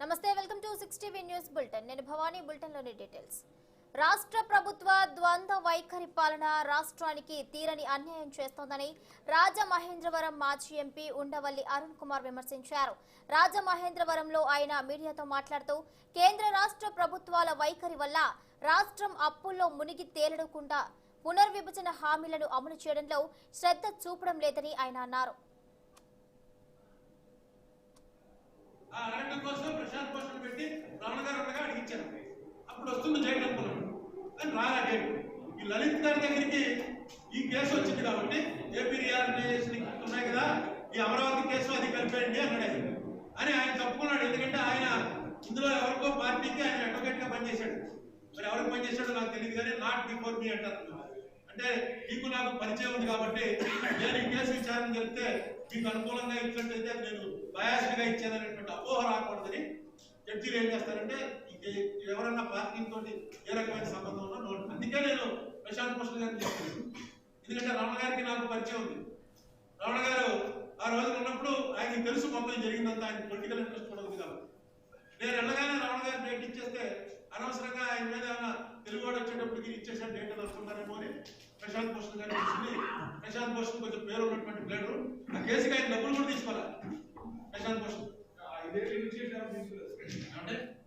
నమస్తే welcome to six TV news bulletin. నేను Bhavani బులెటిన్లోని details. రాష్ట్ర ప్రభుత్వ ద్వంద్వ వైఖరి పాలన రాష్ట్రానికి తీరని అన్యాయం చేస్తోందని రాజమహేంద్రవరం మాజీ ఎంపీ ఉండవల్లి అరుణ్ కుమార్ విమర్శించారు. రాజమహేంద్రవరంలో ఆయన మీడియాతో మాట్లాడుతూ కేంద్ర రాష్ట్ర ప్రభుత్వాల వైఖరి వల్ల రాష్ట్రం అప్పుల్లో మునిగి తేలడకుండా పునర్విభజన హామీలను అమలు చేయడంలో శ్రద్ధ చూపడం లేదని ఆయన అన్నారు ఆ అరగంట కోసం ప్రశాంత్ భూషణ్ పెట్టి రమణ ఇచ్చారు. అప్పుడు వస్తుంది జైలు అనుకున్నాడు. కానీ రాగా జైలు ఈ లలిత్ గారి దగ్గరికి ఈ కేసు వచ్చింది కాబట్టి ఏపీ రియాలిటీ ఉన్నాయి కదా ఈ అమరావతి కేసు అది కలిపేయండి అన్నాడు. అని ఆయన తప్పుకున్నాడు. ఎందుకంటే ఆయన ఇందులో ఎవరికో పార్టీకి ఆయన అడ్వకేట్గా పనిచేశాడు. మరి ఎవరికి పనిచేశాడో నాకు తెలియదు కానీ నాట్ బిఫోర్ మీ అంటారు. అంటే నీకు నాకు పరిచయం ఉంది కాబట్టి నేను ఈ కేసు విచారణ చెప్తే మీకు అనుకూలంగా ఇచ్చినట్టయితే నేను బయాస్డ్గా ఇచ్చాననేటువంటి అపోహ రాకూడదని జడ్జీలు ఏం చేస్తారంటే ఇది ఎవరన్నా పార్టీతో ఏ రకమైన సంబంధం ఉన్నా నోట్ అందుకే నేను ప్రశాంత్ భూషణ్ గారిని చెప్తున్నాను ఎందుకంటే రమణ గారికి నాకు పరిచయం ఉంది. రమణ గారు ఆ రోజున ఉన్నప్పుడు ఆయనకి తెలుసు మొత్తం జరిగిందంతా ఆయన పొలిటికల్ ఇంట్రెస్ట్ కూడా ఉంది కాబట్టి. నేను వెళ్ళగానే రమణ గారు డేట్ ఇచ్చేస్తే అనవసరంగా ఆయన మీద ఏమైనా తెలుగువాడు వచ్చేటప్పటికి ఇచ్చేసాడు డేట్ అని అనుకుంటారేమో అని ప్రశాంత్ భూషణ్ గారు చూసింది ప్రశాంత్ భూషణ్ కొంచెం పేరు ఉన్నటువంటి ప్లేడరు ఆ కేసుకి ఆయన డబ్బులు కూడా తీసుకోవాలి? ప్రశాంత్ భూషణ్